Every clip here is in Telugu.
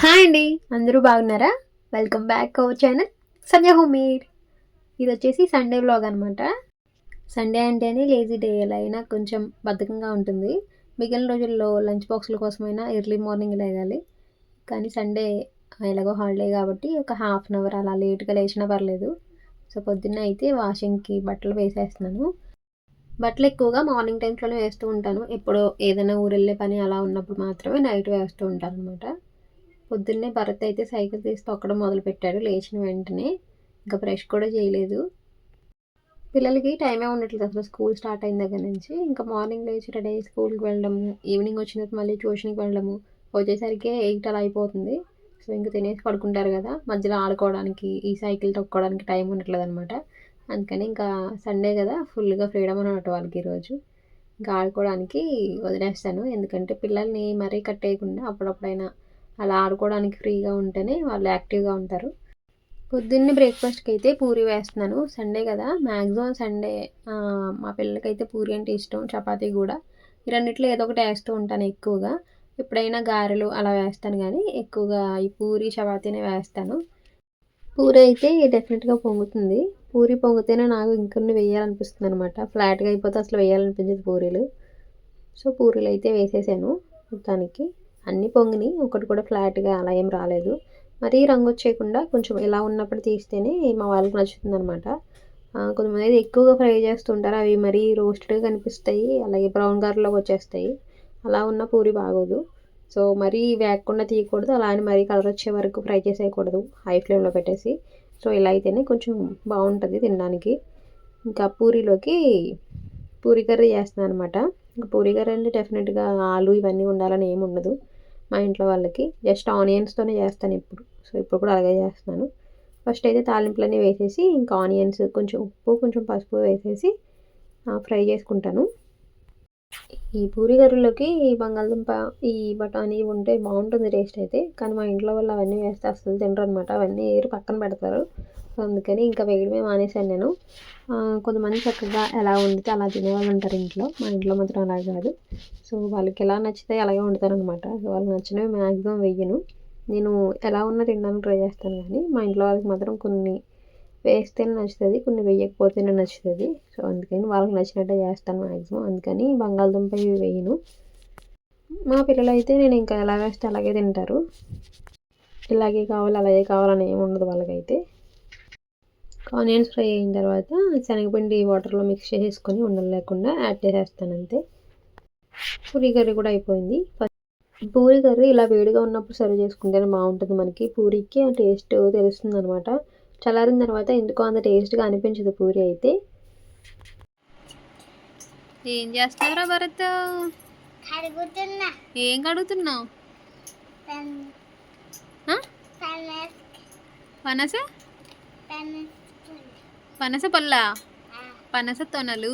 హాయ్ అండి. అందరూ బాగున్నారా? Welcome back our channel Sanjay హోమీర్ ఇది వచ్చేసి సండే వ్లాగ్ అనమాట సండే అంటేనే లేజీ డే ఎలా అయినా కొంచెం బద్ధకంగా ఉంటుంది. మిగిలిన రోజుల్లో లంచ్ బాక్సుల కోసమైనా ఎర్లీ మార్నింగ్ లేగాలి. కానీ సండే ఎలాగో హాలిడే కాబట్టి ఒక హాఫ్ అన్ అవర్ అలా లేట్గా లేచినా పర్లేదు. సో పొద్దున్న అయితే వాషింగ్కి బట్టలు వేసేస్తున్నాను. బట్టలు ఎక్కువగా మార్నింగ్ టైమ్స్లోనే వేస్తూ ఉంటాను. ఎప్పుడో ఏదైనా ఊరు వెళ్ళే పని అలా ఉన్నప్పుడు మాత్రమే నైట్ వేస్తూ ఉంటాను అనమాట పొద్దున్నే భరత్ అయితే సైకిల్ తీసి తొక్కడం మొదలుపెట్టాడు. లేచిన వెంటనే ఇంకా బ్రష్ కూడా చేయలేదు. పిల్లలకి టైమే ఉండట్లేదు అసలు. స్కూల్ స్టార్ట్ అయిన దగ్గర నుంచి ఇంకా మార్నింగ్ లేచి రెడీ అయ్యి స్కూల్కి వెళ్ళడము ఈవినింగ్ వచ్చిన తర్వాత మళ్ళీ ట్యూషన్కి వెళ్ళడము వచ్చేసరికి ఎయిట్ అలా అయిపోతుంది. సో ఇంకా తినేసి పడుకుంటారు కదా. మధ్యలో ఆడుకోవడానికి ఈ సైకిల్ తొక్కోవడానికి టైం ఉండట్లేదు అనమాట అందుకని ఇంకా సండే కదా ఫుల్గా ఫ్రీడమ్ అనమాట వాళ్ళకి ఈరోజు. ఇంకా ఆడుకోవడానికి వదిలేస్తాను. ఎందుకంటే పిల్లల్ని మరీ కట్టేయకుండా అప్పుడప్పుడైనా అలా ఆడుకోవడానికి ఫ్రీగా ఉంటేనే వాళ్ళు యాక్టివ్గా ఉంటారు. పొద్దున్నే బ్రేక్ఫాస్ట్కి అయితే పూరి వేస్తున్నాను. సండే కదా. మ్యాక్సిమం సండే మా పిల్లలకైతే పూరి అంటే ఇష్టం చపాతీ కూడా. ఈ రెండిట్లో ఏదో ఒకటి వేస్తూ ఉంటాను ఎక్కువగా. ఎప్పుడైనా గారెలు అలా వేస్తాను కానీ ఎక్కువగా ఈ పూరి చపాతీనే వేస్తాను. పూరి అయితే డెఫినెట్గా పొంగుతుంది. పూరి పొంగితేనే నాకు ఇంకొన్ని వేయాలనిపిస్తుంది అనమాట ఫ్లాట్గా అయిపోతే అసలు వేయాలనిపించదు పూరీలు. సో పూరీలు అయితే వేసేసాను మొత్తానికి. అన్నీ పొంగిని ఒకటి కూడా ఫ్లాట్గా అలా ఏం రాలేదు. మరీ రంగు వచ్చేయకుండా కొంచెం ఇలా ఉన్నప్పుడు తీస్తేనే మా వాళ్ళకి నచ్చుతుంది అనమాట కొంతమంది అయితే ఎక్కువగా ఫ్రై చేస్తుంటారు అవి మరీ రోస్టెడ్గా కనిపిస్తాయి. అలాగే బ్రౌన్ కలర్లోకి వచ్చేస్తాయి. అలా ఉన్న పూరి బాగోదు. సో మరీ వేగకుండా తీయకూడదు. అలా అని మరీ కలర్ వచ్చే వరకు ఫ్రై చేసేయకూడదు. హై ఫ్లేమ్లో పెట్టేసి. సో ఇలా అయితేనే కొంచెం బాగుంటుంది తినడానికి. ఇంకా పూరీలోకి పూరి కర్రీ చేస్తున్నాను అనమాట ఇంకా పూరి కర్రీ అంటే డెఫినెట్గా ఆలు ఇవన్నీ ఉండాలని ఏమి ఉండదు. మా ఇంట్లో వాళ్ళకి. జస్ట్ ఆనియన్స్తోనే చేస్తాను ఇప్పుడు. సో ఇప్పుడు కూడా అలాగే చేస్తున్నాను. ఫస్ట్ అయితే తాలింపులన్నీ వేసేసి ఇంకా ఆనియన్స్ కొంచెం ఉప్పు కొంచెం పసుపు వేసేసి ఫ్రై చేసుకుంటాను. ఈ పూరి కర్రీలోకి ఈ బంగాళదుంప ఈ బఠానీ ఉంటే బాగుంటుంది టేస్ట్ అయితే. కానీ మా ఇంట్లో వాళ్ళు అవన్నీ వేస్తే అసలు తినరు అనమాట అవన్నీ ఏరు పక్కన పెడతారు. సో అందుకని ఇంకా వేయడమే మానేశాను నేను. కొంతమంది చక్కగా ఎలా వండితే అలా తినేవాళ్ళు ఉంటారు ఇంట్లో. మా ఇంట్లో మాత్రం అలా కాదు. సో వాళ్ళకి ఎలా నచ్చితే అలాగే వండుతారనమాట సో వాళ్ళకి నచ్చినవి మ్యాక్సిమం వెయ్యను నేను ఎలా ఉన్నా తినడానికి ట్రై చేస్తాను కానీ మా ఇంట్లో వాళ్ళకి మాత్రం కొన్ని వేస్తేనే నచ్చుతుంది కొన్ని వేయకపోతేనే నచ్చుతుంది. సో అందుకని వాళ్ళకి నచ్చినట్టే చేస్తాను మ్యాక్సిమం అందుకని బంగాళదుంప ఇవి వేయను. మా పిల్లలు అయితే నేను ఇంకా ఎలా వేస్తే అలాగే తింటారు. ఇలాగే కావాలి అలాగే కావాలని ఏమి ఉండదు వాళ్ళకైతే. ఆనియన్స్ ఫ్రై అయిన తర్వాత శనగపిండి వాటర్లో మిక్స్ చేసేసుకొని ఉండలు లేకుండా యాడ్ చేసేస్తాను అంతే. పూరీ కర్రీ కూడా అయిపోయింది. పూరీ కర్రీ ఇలా వేడిగా ఉన్నప్పుడు సర్వ్ చేసుకుంటేనే బాగుంటుంది మనకి. పూరీకి ఆ టేస్ట్ తెలుస్తుంది అనమాట చల్లారిన తర్వాత ఎందుకో అంత టేస్ట్గా అనిపించదు పూరి అయితే. ఏం చేస్తావురా భరత్? ఏం కడుగుతున్నావు? పనస? పనస పల్ల పనస తొనలు.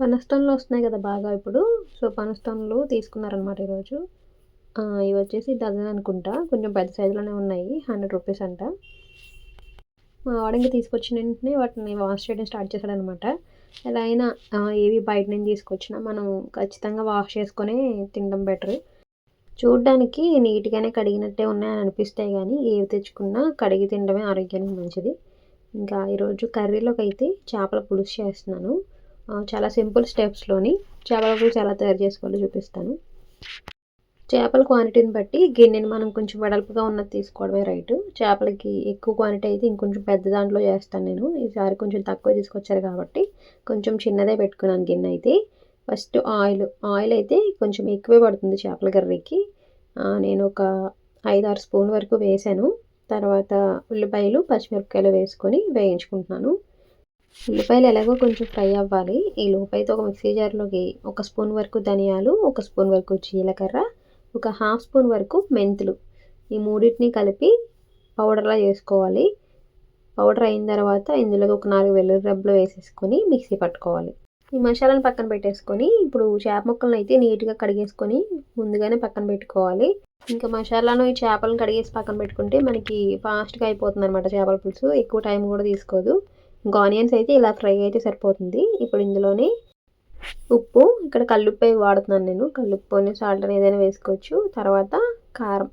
పనస్తోన్లు వస్తున్నాయి కదా బాగా ఇప్పుడు. సో పనస్తోన్లు తీసుకున్నారనమాట ఈరోజు. ఇవి వచ్చేసి డజన్ అనుకుంటా. కొంచెం పెద్ద సైజులోనే ఉన్నాయి. హండ్రెడ్ రూపీస్ అంట. మా వాడికి తీసుకొచ్చిన వెంటనే వాటిని వాష్ చేయడం స్టార్ట్ చేశాడనమాట. ఎలా అయినా ఏవి బయట నుంచి తీసుకొచ్చినా మనం ఖచ్చితంగా వాష్ చేసుకొని తినడం బెటర్. చూడ్డానికి నీట్గానే కడిగినట్టే ఉన్నాయని అనిపిస్తాయి కానీ ఏవి తెచ్చుకున్నా కడిగి తినడమే ఆరోగ్యానికి మంచిది. ఇంకా ఈరోజు కర్రీలోకి అయితే చేపల పులుసు చేస్తున్నాను. చాలా సింపుల్ స్టెప్స్లోని చేపల పులుసు ఎలా తయారు చేసుకోవాలో చూపిస్తాను. చేపల క్వాంటిటీని బట్టి గిన్నెని మనం కొంచెం వెడల్పుగా ఉన్నది తీసుకోవడమే రైట్ చేపలకి ఎక్కువ క్వాంటిటీ అయితే ఇంకొంచెం పెద్ద దాంట్లో చేస్తాను నేను. ఈసారి కొంచెం తక్కువ తీసుకొచ్చారు కాబట్టి కొంచెం చిన్నదే పెట్టుకున్నాను గిన్నె అయితే. ఫస్ట్ ఆయిల్ ఆయిల్ అయితే కొంచెం ఎక్కువే పడుతుంది చేపల కర్రీకి. నేను ఒక ఐదు ఆరు స్పూన్ వరకు వేసాను. తర్వాత ఉల్లిపాయలు పచ్చిమిరపకాయలు వేసుకొని వేయించుకుంటున్నాను. ఉల్లిపాయలు ఎలాగో కొంచెం ఫ్రై అవ్వాలి. ఈ లోపైతే ఒక మిక్సీ జార్లోకి ఒక స్పూన్ వరకు ధనియాలు ఒక స్పూన్ వరకు జీలకర్ర ఒక హాఫ్ స్పూన్ వరకు మెంతులు. ఈ మూడింటిని కలిపి పౌడర్లా చేసుకోవాలి. పౌడర్ అయిన తర్వాత ఇందులో ఒక నాలుగు వెల్లుల్లి రబ్బలు వేసేసుకొని మిక్సీ పట్టుకోవాలి. ఈ మసాలాను పక్కన పెట్టేసుకొని ఇప్పుడు చేప ముక్కలను అయితే నీట్గా కడిగేసుకొని ముందుగానే పక్కన పెట్టుకోవాలి. ఇంకా మసాలాను ఈ చేపలను కడిగేసి పక్కన పెట్టుకుంటే మనకి ఫాస్ట్గా అయిపోతుంది అనమాట చేపల పులుసు. ఎక్కువ టైం కూడా తీసుకోదు. ఇంకా ఆనియన్స్ అయితే ఇలా ఫ్రై అయితే సరిపోతుంది. ఇప్పుడు ఇందులోనే ఉప్పు. ఇక్కడ కల్లుప్పే వాడుతున్నాను నేను. కల్లుప్పుని సాల్ట్ అని ఏదైనా వేసుకోవచ్చు. తర్వాత కారం.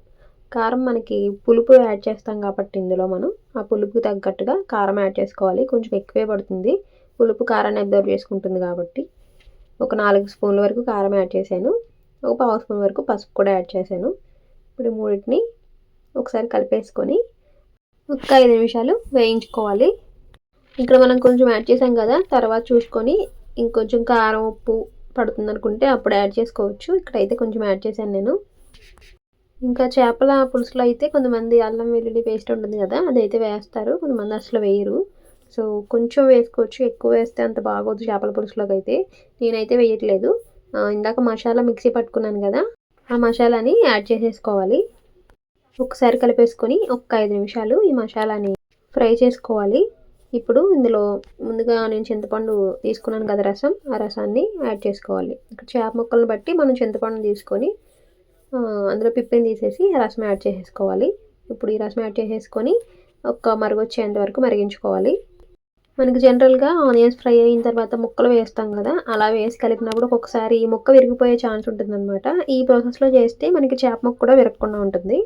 కారం మనకి పులుపు యాడ్ చేస్తాం కాబట్టి ఇందులో మనం. ఆ పులుపుకి తగ్గట్టుగా కారం యాడ్ చేసుకోవాలి. కొంచెం ఎక్కువే పడుతుంది. పులుపు కారాన్ని అబ్జర్వ్ చేసుకుంటుంది కాబట్టి. ఒక నాలుగు స్పూన్ల వరకు కారం యాడ్ చేశాను. ఒక పావు స్పూన్ వరకు పసుపు కూడా యాడ్ చేశాను. ఇప్పుడు మూడింటిని ఒకసారి కలిపేసుకొని ఒక ఐదు నిమిషాలు వేయించుకోవాలి. ఇక్కడ మనం కొంచెం యాడ్ చేసాం కదా. తర్వాత చూసుకొని ఇంకొంచెం కారం ఉప్పు పడుతుంది అనుకుంటే అప్పుడు యాడ్ చేసుకోవచ్చు. ఇక్కడైతే కొంచెం యాడ్ చేశాను నేను. ఇంకా చేపల పులుసులో అయితే కొంతమంది అల్లం వెల్లుల్లి పేస్ట్ ఉంటుంది కదా అదైతే వేస్తారు. కొంతమంది అసలు వేయరు. సో కొంచెం వేసుకోవచ్చు. ఎక్కువ వేస్తే అంత బాగోదు చేపల పులుసులోకి అయితే. నేనైతే వేయట్లేదు. ఇందాక మసాలా మిక్సీ పట్టుకున్నాను కదా ఆ మసాలాని యాడ్ చేసేసుకోవాలి. ఒకసారి కలిపేసుకొని ఒక ఐదు నిమిషాలు ఈ మసాలాని ఫ్రై చేసుకోవాలి. ఇప్పుడు ఇందులో ముందుగా నేను చింతపండు తీసుకున్నాను కదా రసం. ఆ రసాన్ని యాడ్ చేసుకోవాలి. ఇక్కడ చేప ముక్కలను బట్టి మనం చింతపండు తీసుకొని అందులో పిప్పిని తీసేసి రసం యాడ్ చేసేసుకోవాలి. ఇప్పుడు ఈ రసం యాడ్ చేసేసుకొని ఒక మరుగొచ్చేంత వరకు మరిగించుకోవాలి. మనకి జనరల్గా ఆనియన్స్ ఫ్రై అయిన తర్వాత ముక్కలు వేస్తాం కదా అలా వేసి కలిపినప్పుడు ఒక్కొక్కసారి ఈ ముక్క విరిగిపోయే ఛాన్స్ ఉంటుందన్నమాట. ఈ ప్రాసెస్లో చేస్తే మనకి చేప ముక్క కూడా విరగకుండా ఉంటుంది.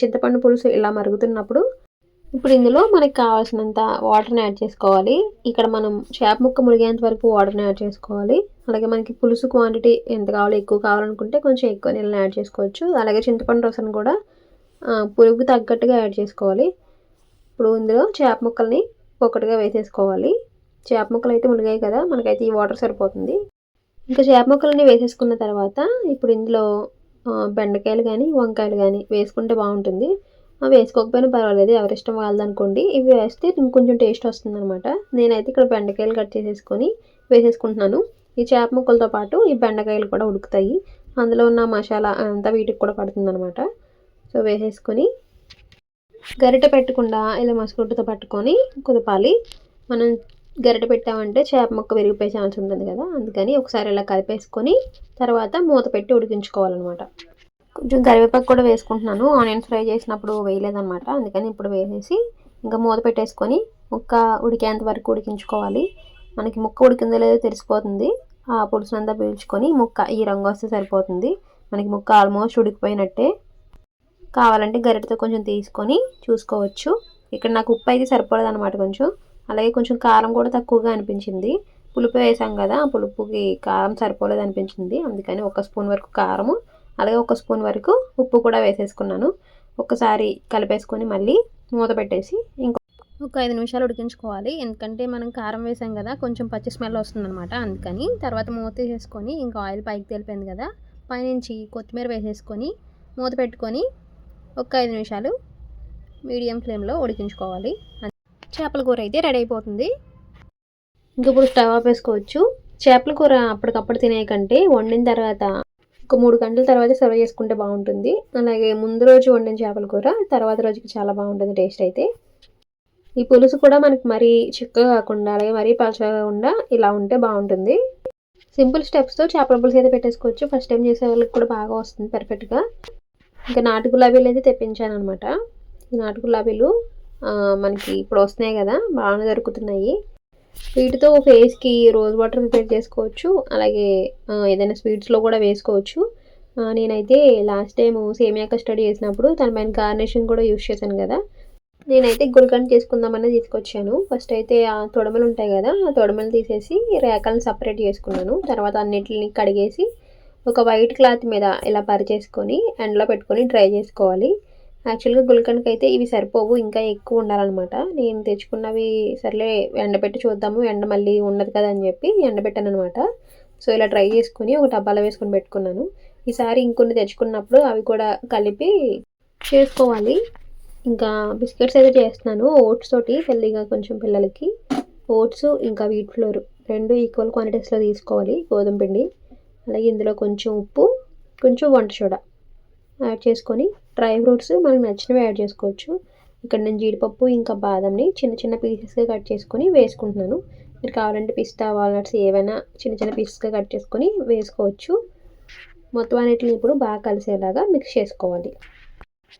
చింతపండు పులుసు ఇలా మరుగుతున్నప్పుడు ఇప్పుడు ఇందులో మనకి కావాల్సినంత వాటర్ని యాడ్ చేసుకోవాలి. ఇక్కడ మనం చేప ముక్క మురిగేంత వరకు వాటర్ని యాడ్ చేసుకోవాలి. అలాగే మనకి పులుసు క్వాంటిటీ ఎంత కావాలో ఎక్కువ కావాలనుకుంటే కొంచెం ఎక్కువ నీళ్ళని యాడ్ చేసుకోవచ్చు. అలాగే చింతపండు రసం కూడా పులుగు తగ్గట్టుగా యాడ్ చేసుకోవాలి. ఇప్పుడు ఇందులో చేప ముక్కల్ని ఒక్కటిగా వేసేసుకోవాలి. చేప ముక్కలు అయితే మునిగాయి కదా మనకైతే ఈ వాటర్ సరిపోతుంది. ఇంకా చేప ముక్కలని వేసేసుకున్న తర్వాత ఇప్పుడు ఇందులో బెండకాయలు కానీ వంకాయలు కానీ వేసుకుంటే బాగుంటుంది. వేసుకోకపోయినా పర్వాలేదు. ఎవరి ఇష్టం వాళ్ళదనుకోండి. ఇవి వేస్తే ఇంకొంచెం టేస్ట్ వస్తుందనమాట నేనైతే ఇక్కడ బెండకాయలు కట్ చేసేసుకొని వేసేసుకుంటున్నాను. ఈ చేప ముక్కలతో పాటు ఈ బెండకాయలు కూడా ఉడుకుతాయి. అందులో ఉన్న మసాలా అంతా వీటికి కూడా పడుతుందనమాట సో వేసేసుకొని గరిట పెట్టకుండా ఇలా మసగుడ్డతో పట్టుకొని కుదపాలి. మనం గరిట పెట్టామంటే చేప ముక్క విరిగిపోయే ఛాన్స్ ఉంటుంది కదా. అందుకని ఒకసారి ఇలా కలిపేసుకొని తర్వాత మూత పెట్టి ఉడికించుకోవాలన్నమాట. కొంచెం కరివేపాకు కూడా వేసుకుంటున్నాను. ఆనియన్ ఫ్రై చేసినప్పుడు వేయలేదన్నమాట. అందుకని ఇప్పుడు వేసేసి ఇంకా మూత పెట్టేసుకొని ముక్క ఉడికేంత వరకు ఉడికించుకోవాలి. మనకి ముక్క ఉడికిందో లేదో తెలిసిపోతుంది. ఆ పులుసునంతా పీల్చుకొని ముక్క ఈ రంగు వస్తే సరిపోతుంది. మనకి ముక్క ఆల్మోస్ట్ ఉడికిపోయినట్టే. కావాలంటే గరిటతో కొంచెం తీసుకొని చూసుకోవచ్చు. ఇక్కడ నాకు ఉప్పు అయితే సరిపోలేదు అనమాట కొంచెం. అలాగే కొంచెం కారం కూడా తక్కువగా అనిపించింది. పులుపు వేసాం కదా పులుపుకి కారం సరిపోలేదు అనిపించింది అందుకని ఒక స్పూన్ వరకు కారము అలాగే ఒక స్పూన్ వరకు ఉప్పు కూడా వేసేసుకున్నాను. ఒకసారి కలిపేసుకొని మళ్ళీ మూత పెట్టేసి ఇంకో ఒక ఐదు నిమిషాలు ఉడికించుకోవాలి. ఎందుకంటే మనం కారం వేసాం కదా కొంచెం పచ్చి స్మెల్ వస్తుందన్నమాట. అందుకని తర్వాత మూత వేసేసుకొని ఇంకా ఆయిల్ పైకి తెలిపింది కదా పైనుంచి కొత్తిమీర వేసేసుకొని మూత పెట్టుకొని ఒక ఐదు నిమిషాలు మీడియం ఫ్లేమ్లో ఉడికించుకోవాలి. చేపల కూర అయితే రెడీ అయిపోతుంది. ఇంక ఇప్పుడు స్టవ్ ఆఫ్ వేసుకోవచ్చు. చేపల కూర అప్పటికప్పుడు తినే కంటే వండిన తర్వాత ఒక మూడు గంటల తర్వాత సర్వ్ చేసుకుంటే బాగుంటుంది. అలాగే ముందు రోజు వండిన చేపల కూర తర్వాత రోజుకి చాలా బాగుంటుంది టేస్ట్ అయితే. ఈ పులుసు కూడా మనకి మరీ చిక్కగా కాకుండా అలాగే మరీ పలచగా కాకుండా ఇలా ఉంటే బాగుంటుంది. సింపుల్ స్టెప్స్తో చేపల పులుసు అయితే పెట్టేసుకోవచ్చు. ఫస్ట్ టైం చేసే వాళ్ళకి కూడా బాగా వస్తుంది పర్ఫెక్ట్గా ఇంకా నాటు గులాబీలు అయితే తెప్పించాను అనమాట ఈ నాటు గులాబీలు మనకి ఇప్పుడు వస్తున్నాయి కదా బాగా దొరుకుతున్నాయి. వీటితో ఫేస్కి రోజ్ వాటర్ ప్రిపేర్ చేసుకోవచ్చు. అలాగే ఏదైనా స్వీట్స్లో కూడా వేసుకోవచ్చు. నేనైతే లాస్ట్ టైం సేమియా కస్టడీ చేసినప్పుడు దాని పైన గార్నిషింగ్ కూడా యూస్ చేశాను కదా. నేనైతే గుల్కన్ చేసుకుందామని తీసుకొచ్చాను. ఫస్ట్ అయితే ఆ తొడమలు ఉంటాయి కదా ఆ తొడమలు తీసేసి రేఖలను సపరేట్ చేసుకున్నాను. తర్వాత అన్నిటిని కడిగేసి ఒక వైట్ క్లాత్ మీద ఇలా పరిచేసుకొని ఎండలో పెట్టుకొని డ్రై చేసుకోవాలి. యాక్చువల్గా గుల్కండ్కి అయితే ఇవి సరిపోవు ఇంకా ఎక్కువ ఉండాలన్నమాట. నేను తెచ్చుకున్నవి సర్లే ఎండబెట్టి చూద్దాము ఎండ మళ్ళీ ఉండదు కదా అని చెప్పి ఎండబెట్టాను అనమాట సో ఇలా ట్రై చేసుకుని ఒక డబ్బాలో వేసుకొని పెట్టుకున్నాను. ఈసారి ఇంకొన్ని తెచ్చుకున్నప్పుడు అవి కూడా కలిపి చేసుకోవాలి. ఇంకా బిస్కెట్స్ అయితే చేస్తున్నాను ఓట్స్ తోటి హెల్దీగా కొంచెం పిల్లలకి. ఓట్స్ ఇంకా వీట్ ఫ్లోర్ రెండు ఈక్వల్ క్వాంటిటీస్లో తీసుకోవాలి గోధుమ పిండి. అలాగే ఇందులో కొంచెం ఉప్పు కొంచెం వంట సోడా యాడ్ చేసుకొని డ్రై ఫ్రూట్స్ మనకు నచ్చినవి యాడ్ చేసుకోవచ్చు. ఇక్కడ నేను జీడిపప్పు ఇంకా బాదంని చిన్న చిన్న పీసెస్గా కట్ చేసుకొని వేసుకుంటున్నాను. మీరు కావాలంటే పిస్తా వాల్నట్స్ ఏవైనా చిన్న చిన్న పీసెస్గా కట్ చేసుకొని వేసుకోవచ్చు. మొత్తం అన్నిటిని ఇప్పుడు బాగా కలిసేలాగా మిక్స్ చేసుకోవాలి.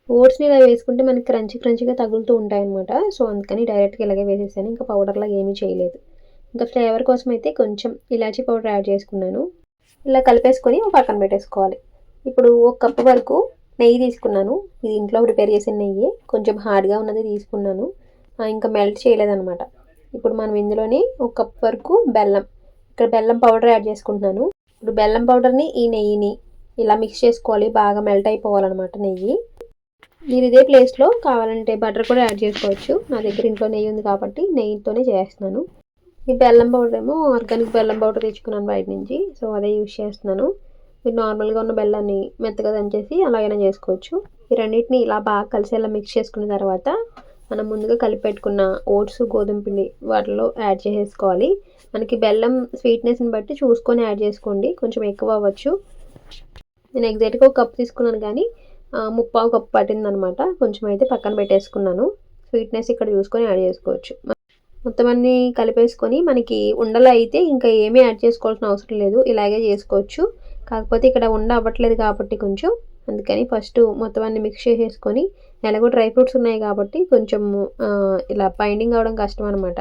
ఓట్స్ని ఇలా వేసుకుంటే మనకి క్రంచి క్రంచిగా తగులుతూ ఉంటాయన్నమాట. సో అందుకని డైరెక్ట్గా ఇలాగే వేసేసాను. ఇంకా పౌడర్లాగా ఏమీ చేయలేదు. ఇంకా ఫ్లేవర్ కోసం అయితే కొంచెం ఇలాచీ పౌడర్ యాడ్ చేసుకున్నాను. ఇలా కలిపేసుకొని పక్కన పెట్టేసుకోవాలి. ఇప్పుడు ఒక కప్పు వరకు నెయ్యి తీసుకున్నాను. ఇది ఇంట్లో ప్రిపేర్ చేసిన నెయ్యి. కొంచెం హార్డ్గా ఉన్నది తీసుకున్నాను. ఇంకా మెల్ట్ చేయలేదన్నమాట. ఇప్పుడు మనం ఇందులోనే ఒక కప్ వరకు బెల్లం. ఇక్కడ బెల్లం పౌడర్ యాడ్ చేసుకుంటున్నాను. ఇప్పుడు బెల్లం పౌడర్ని ఈ నెయ్యిని ఇలా మిక్స్ చేసుకోవాలి. బాగా మెల్ట్ అయిపోవాలన్నమాట నెయ్యి. మీరు ఇదే ప్లేస్లో కావాలంటే బటర్ కూడా యాడ్ చేసుకోవచ్చు. నా దగ్గర ఇంట్లో నెయ్యి ఉంది కాబట్టి నెయ్యితోనే చేస్తున్నాను. ఈ బెల్లం పౌడర్ ఏమో ఆర్గానిక్ బెల్లం పౌడర్ తెచ్చుకున్నాను బయట నుంచి. సో అదే యూజ్ చేస్తున్నాను. మీరు నార్మల్గా ఉన్న బెల్లాన్ని మెత్తగా దంచేసి అలాగైనా చేసుకోవచ్చు. ఈ రెండింటిని ఇలా బాగా కలిసేలా మిక్స్ చేసుకున్న తర్వాత మనం ముందుగా కలిపి పెట్టుకున్న ఓట్స్ గోధుమ పిండి వాటిలో యాడ్ చేసేసుకోవాలి. మనకి బెల్లం స్వీట్నెస్ని బట్టి చూసుకొని యాడ్ చేసుకోండి. కొంచెం ఎక్కువ అవ్వచ్చు. నేను ఎగ్జాక్ట్గా ఒక కప్ తీసుకున్నాను కానీ ముప్పావు కప్పు పట్టిందనమాట. కొంచెం అయితే పక్కన పెట్టేసుకున్నాను. స్వీట్నెస్ ఇక్కడ చూసుకొని యాడ్ చేసుకోవచ్చు. మొత్తం అన్నీ కలిపేసుకొని మనకి ఉండలు అయితే ఇంకా ఏమీ యాడ్ చేసుకోవాల్సిన అవసరం లేదు. ఇలాగే చేసుకోవచ్చు. కాకపోతే ఇక్కడ ఉండ అవ్వట్లేదు కాబట్టి కొంచెం. అందుకని ఫస్ట్ మొత్తం అన్ని మిక్స్ చేసేసుకొని ఎలాగో డ్రై ఫ్రూట్స్ ఉన్నాయి కాబట్టి కొంచెం ఇలా బైండింగ్ అవ్వడం కష్టం అనమాట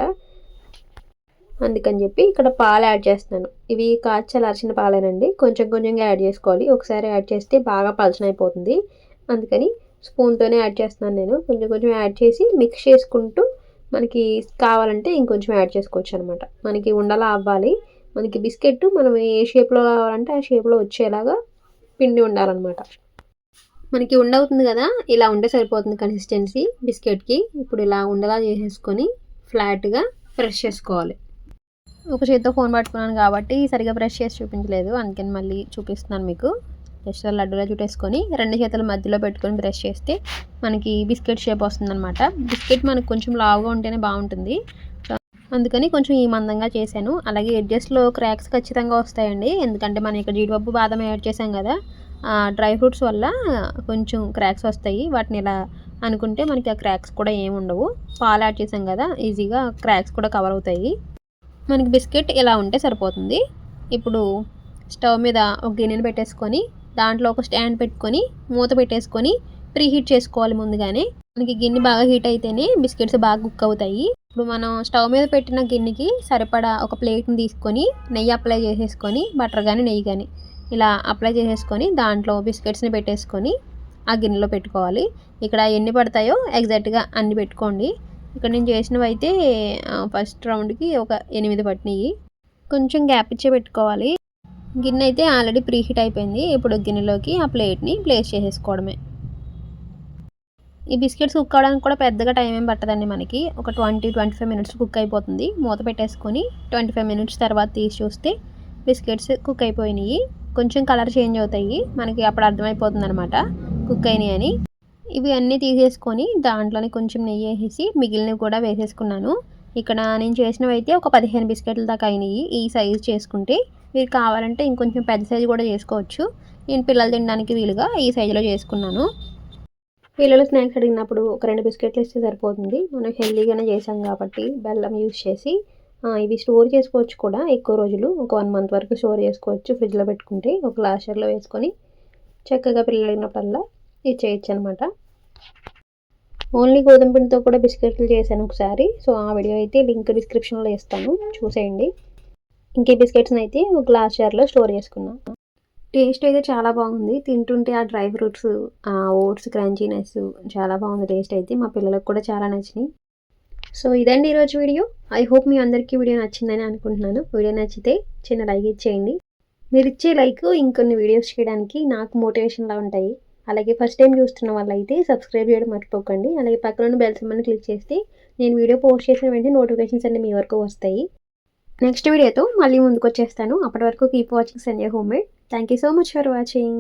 అందుకని చెప్పి ఇక్కడ పాలు యాడ్ చేస్తున్నాను. ఇవి కాచలార్చిన పాలేనండి. కొంచెం కొంచెంగా యాడ్ చేసుకోవాలి. ఒకసారి యాడ్ చేస్తే బాగా పలచనైపోతుంది. అందుకని స్పూన్తోనే యాడ్ చేస్తున్నాను నేను. కొంచెం కొంచెం యాడ్ చేసి మిక్స్ చేసుకుంటూ మనకి కావాలంటే ఇంకొంచెం యాడ్ చేసుకోవచ్చు అనమాట మనకి ఉండలా అవ్వాలి. మనకి బిస్కెట్ మనం ఏ షేప్లో కావాలంటే ఆ షేప్లో వచ్చేలాగా పిండి ఉండాలన్నమాట. మనకి ఉండవుతుంది కదా ఇలా ఉంటే సరిపోతుంది కన్సిస్టెన్సీ బిస్కెట్కి. ఇప్పుడు ఇలా ఉండలా చేసేసుకొని ఫ్లాట్గా ప్రెస్ చేసుకోవాలి. ఒక చేతితో ఫోన్ పట్టుకున్నాను కాబట్టి సరిగా బ్రష్ చేసి చూపించలేదు అందుకని మళ్ళీ చూపిస్తున్నాను మీకు. జస్ట్ లడ్డూలా చుట్టేసుకొని రెండు చేతుల మధ్యలో పెట్టుకొని బ్రష్ చేస్తే మనకి బిస్కెట్ షేప్ వస్తుందన్నమాట. బిస్కెట్ మనకు కొంచెం లావుగా ఉంటేనే బాగుంటుంది. అందుకని కొంచెం ఈ మందంగా చేశాను. అలాగే ఎడ్జస్ట్లో క్రాక్స్ ఖచ్చితంగా వస్తాయండి. ఎందుకంటే మనం ఇక్కడ జీడిపప్పు బాదం యాడ్ చేసాం కదా డ్రై ఫ్రూట్స్ వల్ల కొంచెం క్రాక్స్ వస్తాయి. వాటిని ఇలా అనుకుంటే మనకి ఆ క్రాక్స్ కూడా ఏమి ఉండవు. పాలు యాడ్ చేసాం కదా ఈజీగా క్రాక్స్ కూడా కవర్ అవుతాయి. మనకి బిస్కెట్ ఇలా ఉంటే సరిపోతుంది. ఇప్పుడు స్టవ్ మీద ఒక గిన్నెను పెట్టేసుకొని దాంట్లో ఒక స్టాండ్ పెట్టుకొని మూత పెట్టేసుకొని ప్రీ హీట్ చేసుకోవాలి ముందుగానే. మనకి గిన్నె బాగా హీట్ అయితేనే బిస్కెట్స్ బాగా కుక్ అవుతాయి. ఇప్పుడు మనం స్టవ్ మీద పెట్టిన గిన్నెకి సరిపడా ఒక ప్లేట్ని తీసుకొని నెయ్యి అప్లై చేసేసుకొని బటర్ కానీ నెయ్యి కానీ ఇలా అప్లై చేసేసుకొని దాంట్లో బిస్కెట్స్ని పెట్టేసుకొని ఆ గిన్నెలో పెట్టుకోవాలి. ఇక్కడ ఎన్ని పడతాయో ఎగ్జాక్ట్గా అన్ని పెట్టుకోండి. ఇక్కడ నేను చేసినవి అయితే ఫస్ట్ రౌండ్కి ఒక ఎనిమిది పట్టినాయి కొంచెం గ్యాప్ ఇచ్చే పెట్టుకోవాలి. గిన్నె అయితే ఆల్రెడీ ప్రీహీట్ అయిపోయింది. ఇప్పుడు గిన్నెలోకి ఆ ప్లేట్ని ప్లేస్ చేసేసుకోవడమే. ఈ బిస్కెట్స్ కుక్ అవ్వడానికి కూడా పెద్దగా టైం ఏం పట్టదండి మనకి. ఒక twenty twenty five minutes cook అయిపోతుంది. మూత పెట్టేసుకొని ట్వంటీ ఫైవ్ మినిట్స్ తర్వాత తీసి చూస్తే బిస్కెట్స్ కుక్ అయిపోయినాయి. కొంచెం కలర్ చేంజ్ అవుతాయి. మనకి అప్పుడు అర్థమైపోతుంది అనమాట కుక్ అయినాయి అని. ఇవి అన్నీ తీసేసుకొని దాంట్లోనే కొంచెం నెయ్యి వేసేసి మిగిలినవి కూడా వేసేసుకున్నాను. ఇక్కడ నేను చేసినవి అయితే ఒక పదిహేను బిస్కెట్ల దాకా అయినాయి ఈ సైజు చేసుకుంటే. మీరు కావాలంటే ఇంకొంచెం పెద్ద సైజు కూడా చేసుకోవచ్చు. నేను పిల్లలు తినడానికి వీలుగా ఈ సైజులో చేసుకున్నాను. పిల్లలు స్నాక్స్ అడిగినప్పుడు ఒక రెండు బిస్కెట్లు ఇస్తే సరిపోతుంది. మనం హెల్దీగానే చేసాం కాబట్టి బెల్లం యూస్ చేసి ఇవి స్టోర్ చేసుకోవచ్చు కూడా ఎక్కువ రోజులు. ఒక వన్ మంత్ వరకు స్టోర్ చేసుకోవచ్చు. ఫ్రిడ్జ్లో పెట్టుకుంటే ఒక గ్లాషర్లో వేసుకొని చక్కగా పిల్లలు అడిగినప్పుడల్లా చేయొచ్చు అనమాట ఓన్లీ గోధుమ పిండితో కూడా బిస్కెట్లు చేశాను ఒకసారి. సో ఆ వీడియో అయితే లింక్ డిస్క్రిప్షన్లో ఇస్తాను. చూసేయండి. ఇంకే బిస్కెట్స్ని అయితే ఒక గ్లాస్ జార్లో స్టోర్ చేసుకున్నాను టేస్ట్ అయితే చాలా బాగుంది. తింటుంటే ఆ డ్రై ఫ్రూట్స్ ఆ ఓట్స్ క్రంచీనెస్ చాలా బాగుంది టేస్ట్ అయితే. మా పిల్లలకు కూడా చాలా నచ్చినాయి. సో ఇదండి ఈరోజు వీడియో. ఐ హోప్ మీ అందరికీ వీడియో నచ్చిందని అనుకుంటున్నాను. వీడియో నచ్చితే చిన్న లైక్ ఇచ్చేయండి మీరు ఇచ్చే లైక్ ఇంకొన్ని వీడియోస్ చేయడానికి నాకు మోటివేషన్లా ఉంటాయి. అలాగే ఫస్ట్ టైం చూస్తున్న వాళ్ళైతే సబ్స్క్రైబ్ చేయడం మర్చిపోకండి. అలాగే పక్కన బెల్ సింబల్ని క్లిక్ చేస్తే నేను వీడియో పోస్ట్ చేసిన వెంటనే నోటిఫికేషన్స్ అన్ని మీ వరకు వస్తాయి. నెక్స్ట్ వీడియోతో మళ్ళీ ముందుకు వచ్చేస్తాను అప్పటి వరకు keep watching Sanjay home made thank you so much for watching